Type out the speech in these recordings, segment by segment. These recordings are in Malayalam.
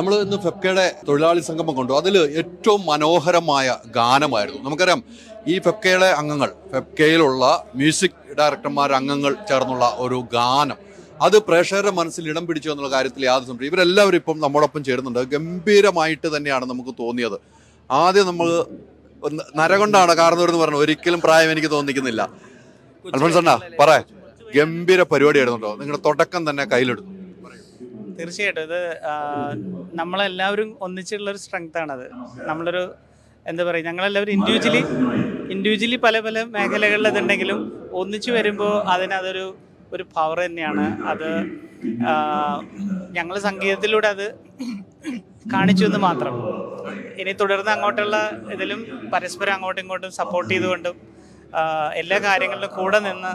നമ്മൾ ഇന്ന് ഫെപ്കയുടെ തൊഴിലാളി സംഗമം കൊണ്ടു. അതിൽ ഏറ്റവും മനോഹരമായ ഗാനമായിരുന്നു. നമുക്കറിയാം ഈ ഫെപ്കയുടെ അംഗങ്ങൾ ഫെപ്കയിലുള്ള മ്യൂസിക് ഡയറക്ടർമാർ അംഗങ്ങൾ ചേർന്നുള്ള ഒരു ഗാനം. അത് പ്രേക്ഷകരുടെ മനസ്സിൽ ഇടം പിടിച്ചു എന്നുള്ള കാര്യത്തിൽ യാതൊരു സംശയം ഇവരെല്ലാവരും ഇപ്പം നമ്മോടൊപ്പം ചേരുന്നുണ്ട്. ഗംഭീരമായിട്ട് തന്നെയാണ് നമുക്ക് തോന്നിയത്. ആദ്യം നമ്മൾ നരകൊണ്ടാണ് എന്ന് പറഞ്ഞു ഒരിക്കലും പ്രായം എനിക്ക് തോന്നിക്കുന്നില്ല. അണ്ണാ പറ. ഗംഭീര പരിപാടി ആയിരുന്നുണ്ടോ നിങ്ങളുടെ തുടക്കം തന്നെ കയ്യിലെടുത്തു. തീർച്ചയായിട്ടും. ഇത് നമ്മളെല്ലാവരും ഒന്നിച്ചുള്ള ഒരു സ്ട്രെങ്ത് ആണത് നമ്മളൊരു എന്താ പറയുക ഞങ്ങളെല്ലാവരും ഇൻഡിവിജ്വലി ഇൻഡിവിജ്വലി പല പല മേഖലകളിൽ ഇതുണ്ടെങ്കിലും ഒന്നിച്ചു വരുമ്പോൾ അതിനതൊരു ഒരു പവർ തന്നെയാണ്. അത് ഞങ്ങൾ സംഗീതത്തിലൂടെ അത് കാണിച്ചു എന്ന് മാത്രം. ഇനി തുടർന്ന് അങ്ങോട്ടുള്ള ഇതിലും പരസ്പരം അങ്ങോട്ടും ഇങ്ങോട്ടും സപ്പോർട്ട് ചെയ്തുകൊണ്ടും എല്ലാ കാര്യങ്ങളിലും കൂടെ നിന്ന്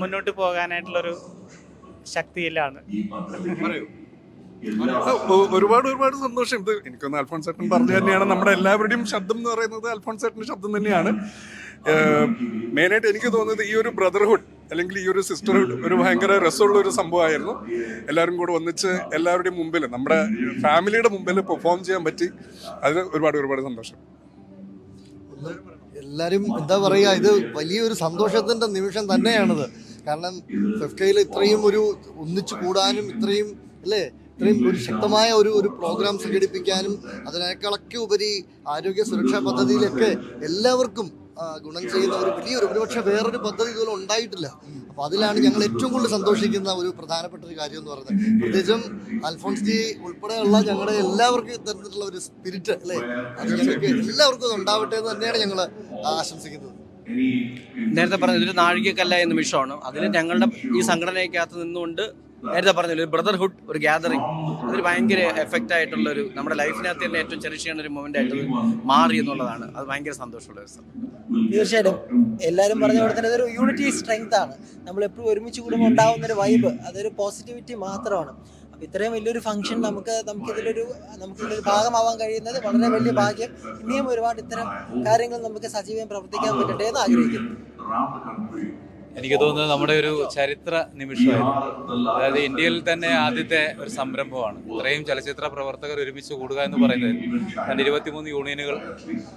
മുന്നോട്ട് പോകാനായിട്ടുള്ളൊരു ശക്തിയിലാണ്. ഒരുപാട് ഒരുപാട് സന്തോഷം. ഇത് എനിക്കൊന്ന് അൽഫോൺ ചേട്ടൻ പറഞ്ഞു തന്നെയാണ്. നമ്മുടെ എല്ലാവരുടെയും ശബ്ദം എന്ന് പറയുന്നത് അൽഫോൺ ചേട്ടന്റെ ശബ്ദം തന്നെയാണ്. മെയിനായിട്ട് എനിക്ക് തോന്നുന്നത് ഈ ഒരു ബ്രദർഹുഡ് അല്ലെങ്കിൽ ഈ ഒരു സിസ്റ്റർഹുഡ് ഒരു ഭയങ്കര രസമുള്ള ഒരു സംഭവമായിരുന്നു. എല്ലാവരും കൂടെ ഒന്നിച്ച് എല്ലാവരുടെയും മുമ്പിൽ നമ്മുടെ ഫാമിലിയുടെ മുമ്പിൽ പെർഫോം ചെയ്യാൻ പറ്റി. അതിന് ഒരുപാട് ഒരുപാട് സന്തോഷം. എല്ലാവരും എന്താ പറയുക ഇത് വലിയൊരു സന്തോഷത്തിന്റെ നിമിഷം തന്നെയാണിത്. കാരണം ഫെഫ്കയിൽ ഇത്രയും ഒരു ഒന്നിച്ചു കൂടാനും ഇത്രയും അല്ലേ? ഇത്രയും ഒരു ശക്തമായ ഒരു ഒരു പ്രോഗ്രാം സംഘടിപ്പിക്കാനും അതിനേക്കാളൊക്കെ ഉപരി ആരോഗ്യ സുരക്ഷാ പദ്ധതിയിലൊക്കെ എല്ലാവർക്കും ഗുണം ചെയ്യുന്ന ഒരു വലിയൊരു ഒരുപക്ഷെ വേറൊരു പദ്ധതി ഇതുപോലെ ഉണ്ടായിട്ടില്ല. അപ്പോൾ അതിലാണ് ഞങ്ങൾ ഏറ്റവും കൂടുതൽ സന്തോഷിക്കുന്ന ഒരു പ്രധാനപ്പെട്ട ഒരു കാര്യം എന്ന് പറയുന്നത്. പ്രത്യേകിച്ചും അൽഫോൺസ് ജി ഉൾപ്പെടെയുള്ള ഞങ്ങളുടെ എല്ലാവർക്കും തരത്തിലുള്ള ഒരു സ്പിരിറ്റ് അല്ലേ? അത് ഞങ്ങൾക്ക് എല്ലാവർക്കും ഉണ്ടാവട്ടെ എന്ന് തന്നെയാണ് ഞങ്ങൾ ആശംസിക്കുന്നത്. നേരത്തെ പറഞ്ഞ ഇതൊരു നാഴികക്കല്ലായ നിമിഷമാണ് അതിൽ ഞങ്ങളുടെ ഈ സംഘടനയ്ക്കകത്ത് നിന്നുകൊണ്ട് നേരത്തെ പറഞ്ഞ ഒരു ബ്രദർഹുഡ് ഒരു ഗ്യാതറിങ് അതൊരു ഭയങ്കര എഫക്റ്റ് ആയിട്ടുള്ള ഒരു നമ്മുടെ ലൈഫിനകത്ത് തന്നെ ഏറ്റവും ചെറിയ ചെയ്യുന്ന ഒരു മൊമെന്റ് ആയിട്ട് മാറി എന്നുള്ളതാണ്. അത് ഭയങ്കര സന്തോഷമുള്ള ഒരു തീർച്ചയായിട്ടും. എല്ലാവരും പറഞ്ഞ പോലെ തന്നെ യൂണിറ്റി സ്ട്രെങ്ത് ആണ്. നമ്മൾ എപ്പോഴും ഒരുമിച്ച് കൂടുമ്പോൾ ഉണ്ടാവുന്ന ഒരു വൈബ് അതൊരു പോസിറ്റിവിറ്റി മാത്രമാണ്. ഇത്രയും വലിയൊരു ഫംഗ്ഷൻ നമുക്ക് നമുക്ക് ഇതിലൊരു നമുക്ക് ഇതിലൊരു ഭാഗമാവാൻ കഴിയുന്നത് വളരെ വലിയ ഭാഗ്യം. ഇനിയും ഒരുപാട് ഇത്തരം കാര്യങ്ങൾ നമുക്ക് സജീവം പ്രവർത്തിക്കാൻ പറ്റട്ടെ എന്ന് ആഗ്രഹിക്കുന്നു. എനിക്ക് തോന്നുന്നത് നമ്മുടെ ഒരു ചരിത്ര നിമിഷമായിരുന്നു. അതായത് ഇന്ത്യയിൽ തന്നെ ആദ്യത്തെ ഒരു സംരംഭമാണ്. ഇത്രയും ചലച്ചിത്ര പ്രവർത്തകർ ഒരുമിച്ച് കൂടുക എന്ന് പറയുന്നത്. രണ്ട് ഇരുപത്തിമൂന്ന് യൂണിയനുകൾ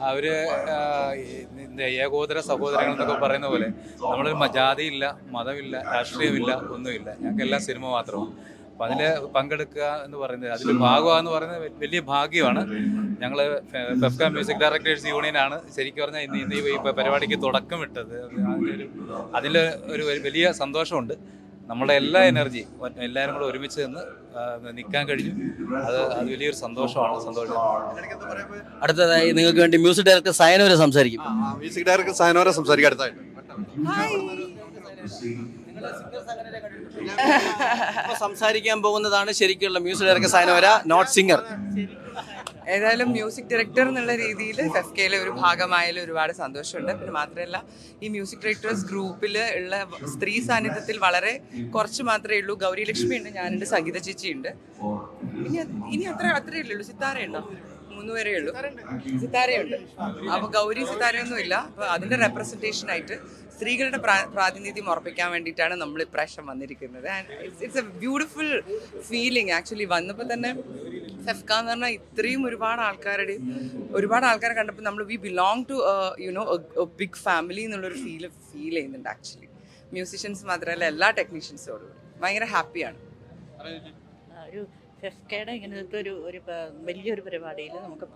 അവർ ഏകോദര സഹോദരങ്ങൾ എന്നൊക്കെ പറയുന്ന പോലെ നമ്മളൊരു ജാതിയില്ല മതമില്ല രാഷ്ട്രീയമില്ല ഒന്നുമില്ല. ഞങ്ങൾക്ക് എല്ലാം സിനിമ മാത്രമാണ്. അപ്പം അതിൽ പങ്കെടുക്കുക എന്ന് പറയുന്നത് അതിൽ ഭാഗമാ എന്ന് പറയുന്നത് വലിയ ഭാഗ്യമാണ്. ഞങ്ങൾ ഫെഫ്ക മ്യൂസിക് ഡയറക്ടേഴ്സ് യൂണിയൻ ആണ് ശരിക്കും പറഞ്ഞാൽ ഇന്ന് ഇന്ന് ഈ പരിപാടിക്ക് തുടക്കം ഇട്ടത് അതിൽ ഒരു വലിയ സന്തോഷമുണ്ട്. നമ്മുടെ എല്ലാ എനർജി എല്ലാവരും കൂടെ ഒരുമിച്ച് നിന്ന് നിൽക്കാൻ കഴിഞ്ഞു. അത് അത് വലിയൊരു സന്തോഷമാണ് സന്തോഷം. അടുത്തതായി നിങ്ങൾക്ക് വേണ്ടി മ്യൂസിക് ഡയറക്ടർ സയനോരെ സംസാരിക്കും. മ്യൂസിക് ഡയറക്ടർ സയനോരെ സംസാരിക്കും അടുത്തായിട്ട്. സംസാരിക്കാൻ പോകുന്നതാണ് ശരിക്കുള്ള music director Sayanora not singer. ഏതായാലും മ്യൂസിക് ഡയറക്ടർ എന്നുള്ള രീതിയിൽ ഫെഫ്കയിലെ ഒരു ഭാഗമായാലും ഒരുപാട് സന്തോഷമുണ്ട്. പിന്നെ മാത്രമല്ല ഈ മ്യൂസിക് ഡയറക്ടേഴ്സ് ഗ്രൂപ്പിൽ ഉള്ള സ്ത്രീ സാന്നിധ്യത്തിൽ വളരെ കുറച്ച് മാത്രമേ ഉള്ളൂ. ഗൗരി ലക്ഷ്മി ഉണ്ട് ഞാനുണ്ട് സംഗീത ചേച്ചി ഉണ്ട് ഇനി ഇനി അത്ര അത്രയേ ഉള്ളൂ. സിത്താരയുണ്ടോ? മൂന്ന് പേരേ ഉള്ളൂ. സിത്താരയുണ്ട്. അപ്പൊ ഗൗരി സിതാരയൊന്നും ഇല്ല. അപ്പൊ അതിന്റെ റെപ്രസെന്റേഷൻ ആയിട്ട് സ്ത്രീകളുടെ പ്രാ- പ്രാതിനിധ്യം ഉറപ്പിക്കാൻ വേണ്ടിയിട്ടാണ് നമ്മൾ ഇപ്രാവശ്യം വന്നിരിക്കുന്നത്. And it's a beautiful feeling actually വന്നപ്പോൾ തന്നെ ഫെഫ്ക എന്ന് പറഞ്ഞാൽ ഇത്രയും ഒരുപാട് ആൾക്കാരുടെയും ഒരുപാട് ആൾക്കാരെ കണ്ടപ്പോൾ നമ്മൾ we belong to you know big family എന്നുള്ളൊരു ഫീൽ ഫീൽ ചെയ്യുന്നുണ്ട് ആക്ച്വലി മ്യൂസിഷ്യൻസ് മാത്രമല്ല എല്ലാ ടെക്നീഷ്യൻസോടും ഭയങ്കര ഹാപ്പിയാണ് ഒരു ഫെഫ്കയുടെ ഇങ്ങനത്തെ ഒരു ഒരു വലിയൊരു പരിപാടിയിൽ നമുക്ക്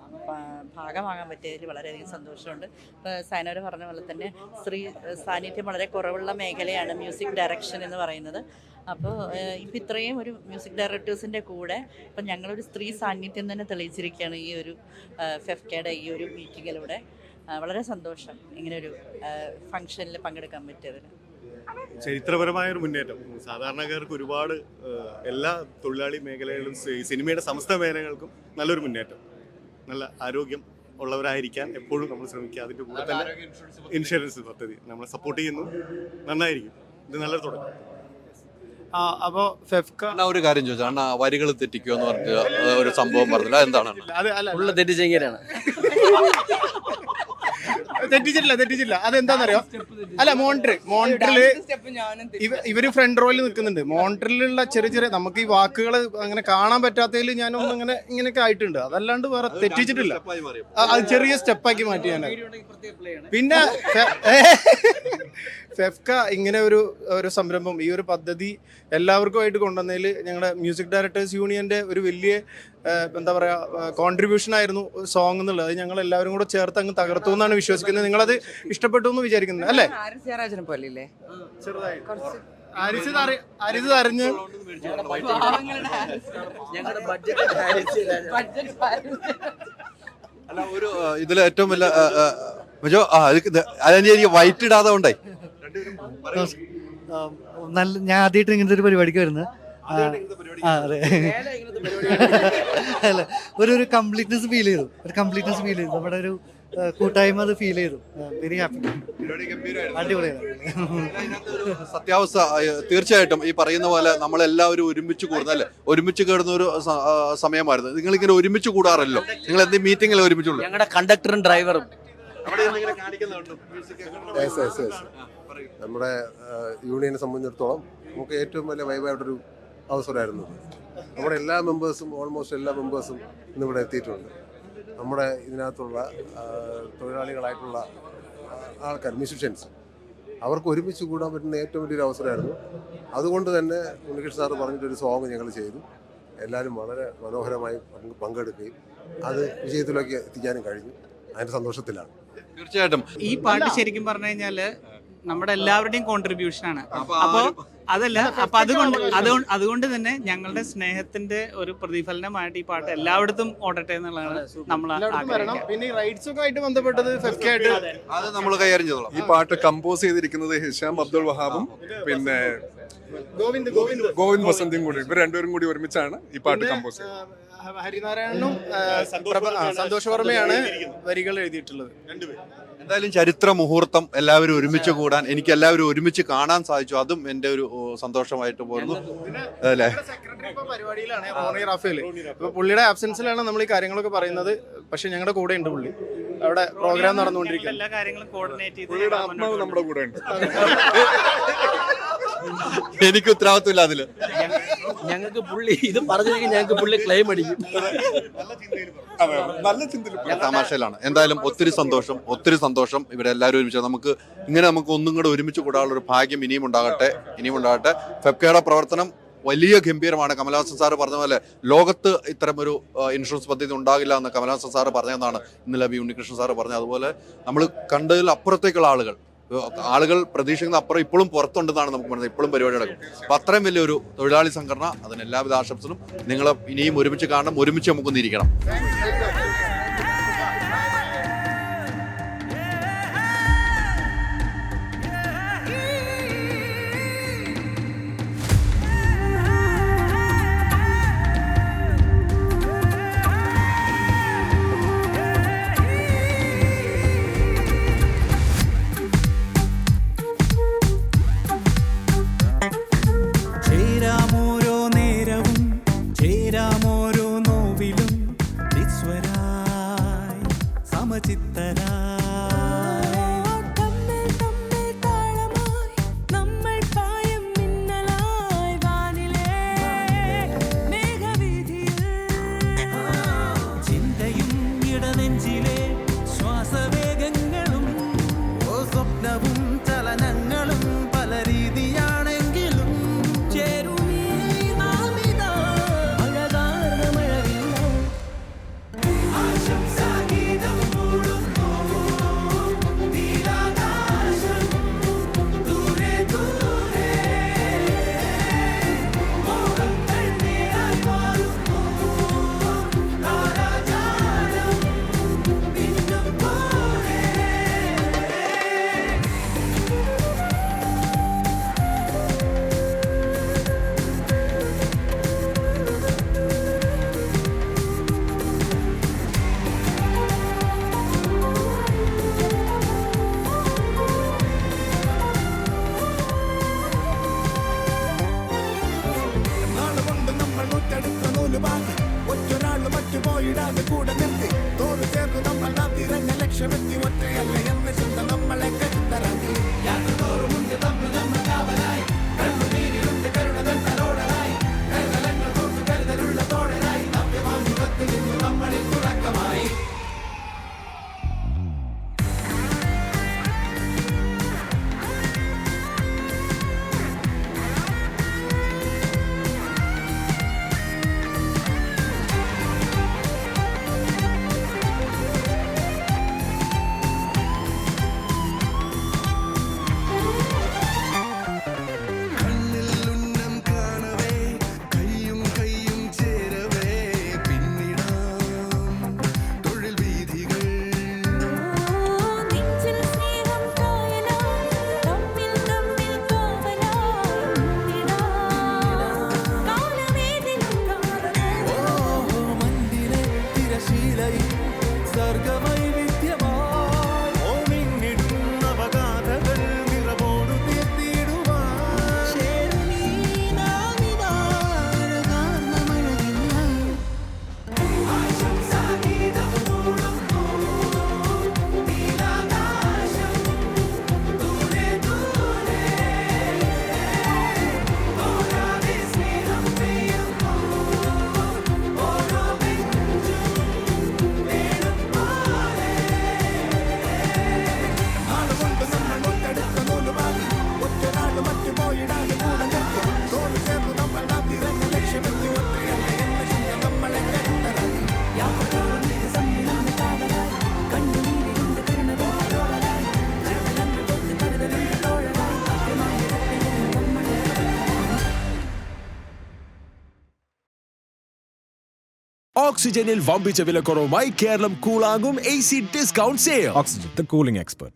ഭാഗമാകാൻ പറ്റിയതിൽ വളരെയധികം സന്തോഷമുണ്ട്. ഇപ്പോൾ സൈനോര് പറഞ്ഞ പോലെ തന്നെ സ്ത്രീ സാന്നിധ്യം വളരെ കുറവുള്ള മേഖലയാണ് മ്യൂസിക് ഡയറക്ഷൻ എന്ന് പറയുന്നത്. അപ്പോൾ ഇപ്പം ഇത്രയും ഒരു മ്യൂസിക് ഡയറക്ടേഴ്സിന്റെ കൂടെ ഇപ്പം ഞങ്ങളൊരു സ്ത്രീ സാന്നിധ്യം തന്നെ തെളിയിച്ചിരിക്കുകയാണ് ഈ ഒരു ഫെഫ്കയുടെ ഈ ഒരു മീറ്റിങ്ങിലൂടെ. വളരെ സന്തോഷം ഇങ്ങനെ ഒരു ഫംഗ്ഷനിൽ പങ്കെടുക്കാൻ പറ്റിയതിൽ. ചരിത്രപരമായ ഒരു മുന്നേറ്റം. സാധാരണക്കാർക്ക് ഒരുപാട് എല്ലാ തൊഴിലാളി മേഖലകളിലും സിനിമയുടെ സമസ്ത മേഖലകൾക്കും നല്ലൊരു മുന്നേറ്റം. നല്ല ആരോഗ്യം ഉള്ളവരായിരിക്കാൻ എപ്പോഴും നമ്മൾ ശ്രമിക്കുക. അതിന്റെ കൂടെ തന്നെ ഇൻഷുറൻസ് പദ്ധതി നമ്മളെ സപ്പോർട്ട് ചെയ്യുന്നു. നന്നായിരിക്കും. ഇത് നല്ലൊരു തുടക്കം. അപ്പോൾ ഫെഫ്ക അണ്ണാ ഒരു കാര്യം ചോദിച്ചു അണ്ണാ വരികൾ തെറ്റിക്കോ എന്ന് പറഞ്ഞ ഒരു സംഭവം പറഞ്ഞില്ല? എന്താണ്? അത് അല്ല തെറ്റിച്ചെങ്കിലാണ് തെറ്റിച്ചിട്ടില്ല തെറ്റിച്ചില്ല അതെന്താണെന്നറിയോ അല്ല മോണിറ്റർ മോണിറ്ററിൽ സ്റ്റെപ്പ് ഞാനും ഇവർ ഫ്രണ്ട് റോയിൽ നിൽക്കുന്നുണ്ട്. മോണിറ്ററിലുള്ള ചെറിയ ചെറിയ നമുക്ക് ഈ വാക്കുകൾ അങ്ങനെ കാണാൻ പറ്റാത്തതിൽ ഞാനൊന്നും ഇങ്ങനെ ഇങ്ങനെയൊക്കെ ആയിട്ടുണ്ട്. അതല്ലാണ്ട് വേറെ തെറ്റിച്ചിട്ടില്ല. അത് ചെറിയ സ്റ്റെപ്പാക്കി മാറ്റി ഞാൻ പിന്നെ ഫെഫ്ക ഇങ്ങനെ ഒരു ഒരു സംരംഭം ഈ ഒരു പദ്ധതി എല്ലാവർക്കും ആയിട്ട് കൊണ്ടുവന്നതിൽ ഞങ്ങളുടെ മ്യൂസിക് ഡയറക്ടേഴ്സ് യൂണിയന്റെ ഒരു വലിയ എന്താ പറയുക കോൺട്രിബ്യൂഷൻ ആയിരുന്നു സോങ് എന്നുള്ളത്. അത് ഞങ്ങൾ എല്ലാവരും കൂടെ ചേർത്ത് അങ്ങ് തകർത്തു എന്നാണ് വിശ്വസിക്കുന്നത്. നിങ്ങളത് ഇഷ്ടപ്പെട്ടു എന്ന് വിചാരിക്കുന്നത് അല്ലേ? ആരിസ് ജയരാജനെ തരഞ്ഞ് ഞങ്ങളുടെ ബഡ്ജറ്റ് അല്ല ഒരു ഇതിൽ ഏറ്റവും വലിയ മജോ ആ അതെനിക്ക് വൈറ്റ് ഇടാതെ ഉണ്ടായി നല്ല ഞാൻ ആദ്യമായിട്ട് ഇങ്ങനത്തെ ഒരു പരിപാടിക്ക് വരുന്നത്. അതെ. അല്ല ഒരു ഒരു കംപ്ലീറ്റ്നെസ് ഫീൽ ചെയ്തു. ഒരു കംപ്ലീറ്റ്നെസ് ഫീൽ ചെയ്തു. നമ്മുടെ ഒരു കൂട്ടായ്മ അത് ഫീൽ ചെയ്തു. വെരി ഹാപ്പി അടിപൊളിയായിരുന്നു. സത്യാവസ്ഥ തീർച്ചയായിട്ടും ഈ പറയുന്ന പോലെ നമ്മളെല്ലാവരും ഒരുമിച്ച് കൂടുന്ന അല്ലെ? ഒരുമിച്ച് കേടുന്ന ഒരു സമയമായിരുന്നു. നിങ്ങൾ ഇങ്ങനെ ഒരുമിച്ച് കൂടാറല്ലോ? നിങ്ങൾ എന്ത് മീറ്റിംഗിൽ ഒരുമിച്ചുള്ളൂ? ഞങ്ങളുടെ കണ്ടക്ടറും ഡ്രൈവറും. നമ്മുടെ യൂണിയനെ സംബന്ധിച്ചിടത്തോളം നമുക്ക് ഏറ്റവും വലിയ വൈബായിട്ടൊരു അവസരമായിരുന്നു നമ്മുടെ എല്ലാ മെമ്പേഴ്സും ഓൾമോസ്റ്റ് എല്ലാ മെമ്പേഴ്സും ഇന്നിവിടെ എത്തിയിട്ടുണ്ട്. നമ്മുടെ ഇതിനകത്തുള്ള തൊഴിലാളികളായിട്ടുള്ള ആൾക്കാർ മ്യൂസിഷ്യൻസ് അവർക്ക് ഒരുമിച്ച് കൂടാൻ പറ്റുന്ന ഏറ്റവും വലിയൊരു അവസരമായിരുന്നു. അതുകൊണ്ട് തന്നെ ഉണ്ണികൃഷ്ണൻ സാറ് പറഞ്ഞിട്ടൊരു സോങ് ഞങ്ങൾ ചെയ്തു. എല്ലാവരും വളരെ മനോഹരമായി പങ്ക് പങ്കെടുക്കുകയും അത് വിജയത്തിലേക്ക് എത്തിക്കാനും കഴിഞ്ഞു. അതിന്റെ സന്തോഷത്തിലാണ്. തീർച്ചയായിട്ടും. ഈ പാട്ട് ശരിക്കും പറഞ്ഞു കഴിഞ്ഞാൽ നമ്മുടെ എല്ലാവരുടെയും കോൺട്രിബ്യൂഷൻ ആണ്. അപ്പോ അതല്ല അപ്പൊ അതുകൊണ്ട് അതുകൊണ്ട് അതുകൊണ്ട് തന്നെ ഞങ്ങളുടെ സ്നേഹത്തിന്റെ ഒരു പ്രതിഫലനമായിട്ട് ഈ പാട്ട് എല്ലായിടത്തും ഓടട്ടെ എന്നുള്ളതാണ് നമ്മൾ പിന്നെ ഈ റൈറ്റ്സ് ഒക്കെ ആയിട്ട് ബന്ധപ്പെട്ടത് അത് നമ്മൾ കൈകാര്യം ചെയ്തോളാം. ഈ പാട്ട് കമ്പോസ് ചെയ്തിരിക്കുന്നത് ഹിഷാം അബ്ദുൾ വഹാബും പിന്നെ ഗോവിന്ദ് ഗോവിന്ദ്. ഗോവിന്ദ് വസന്തിയും കൂടി ഇവർ രണ്ടുപേരും കൂടി ഒരുമിച്ചാണ് ഈ പാട്ട് കമ്പോസ് ചെയ്തത് ഹരിനാരായണനും സന്തോഷ് വർമ്മയാണ് വരികൾ എഴുതിയിട്ടുള്ളത്. എന്തായാലും ചരിത്ര മുഹൂർത്തം എല്ലാവരും ഒരുമിച്ച് കൂടാൻ എനിക്ക് എല്ലാവരും ഒരുമിച്ച് കാണാൻ സാധിച്ചു. അതും എന്റെ ഒരു സന്തോഷമായിട്ട് പോകുന്നു. അല്ലേ? പരിപാടിയിലാണ് റോണി റാഫേൽ ഇപ്പൊ പുള്ളിയുടെ ആബ്സെൻസിലാണ് നമ്മൾ ഈ കാര്യങ്ങളൊക്കെ പറയുന്നത്. പക്ഷെ ഞങ്ങളുടെ കൂടെ ഉണ്ട് പുള്ളി. അവിടെ പ്രോഗ്രാം നടന്നുകൊണ്ടിരിക്കും എല്ലാ കാര്യങ്ങളും കോർഡിനേറ്റ് ചെയ്ത് നമ്മുടെ കൂടെ ഉണ്ട് എനിക്ക് ഉത്തരവാദിത്വമില്ല അതിൽ. ഞങ്ങൾക്ക് പുള്ളി ഇത് പറഞ്ഞില്ലെങ്കിൽ ഞങ്ങൾക്ക് പുള്ളി ക്ലെയിം അടിക്കും. നല്ല ചിന്തയിൽ തമാശയിലാണ്. എന്തായാലും ഒത്തിരി സന്തോഷം ഒത്തിരി സന്തോഷം. ഇവിടെ ഇവരെല്ലാവരും ഒരുമിച്ച് നമുക്ക് ഇങ്ങനെ നമുക്ക് ഒന്നും കൂടെ ഒരുമിച്ച് കൂടാനുള്ള ഒരു ഭാഗ്യം ഇനിയും ഉണ്ടാകട്ടെ ഇനിയും ഉണ്ടാകട്ടെ. ഫെബ്കയുടെ പ്രവർത്തനം വലിയ ഗംഭീരമാണ്. കമലഹാസൻ സാറ് പറഞ്ഞ പോലെ ലോകത്ത് ഇത്തരം ഒരു ഇൻഷുറൻസ് പദ്ധതി ഉണ്ടാകില്ല എന്ന് കമലഹാസൻ സാറ് പറഞ്ഞതെന്നാണ് ഇന്നലെ ബി ഉണ്ണികൃഷ്ണൻ സാറ് പറഞ്ഞത്. അതുപോലെ നമ്മൾ കണ്ടതിൽ അപ്പുറത്തേക്കുള്ള ആളുകൾ ആളുകൾ പ്രതീക്ഷിക്കുന്ന അപ്പുറം ഇപ്പോഴും പുറത്തുണ്ടെന്നാണ് നമുക്ക് മനസ്സിലായത് ഇപ്പോഴും പരിപാടി നടക്കും. അപ്പൊ അത്രയും വലിയൊരു തൊഴിലാളി സംഘടന അതിന് എല്ലാവിധ ആശംസകളും നിങ്ങളെ ഇനിയും ഒരുമിച്ച് കാണണം ഒരുമിച്ച് നമുക്കൊന്ന് ഓക്സിജനിൽ വമ്പിച്ച വിലക്കുറവുമായി Keralam കൂളാകും A C discount sale Oxygen the cooling expert.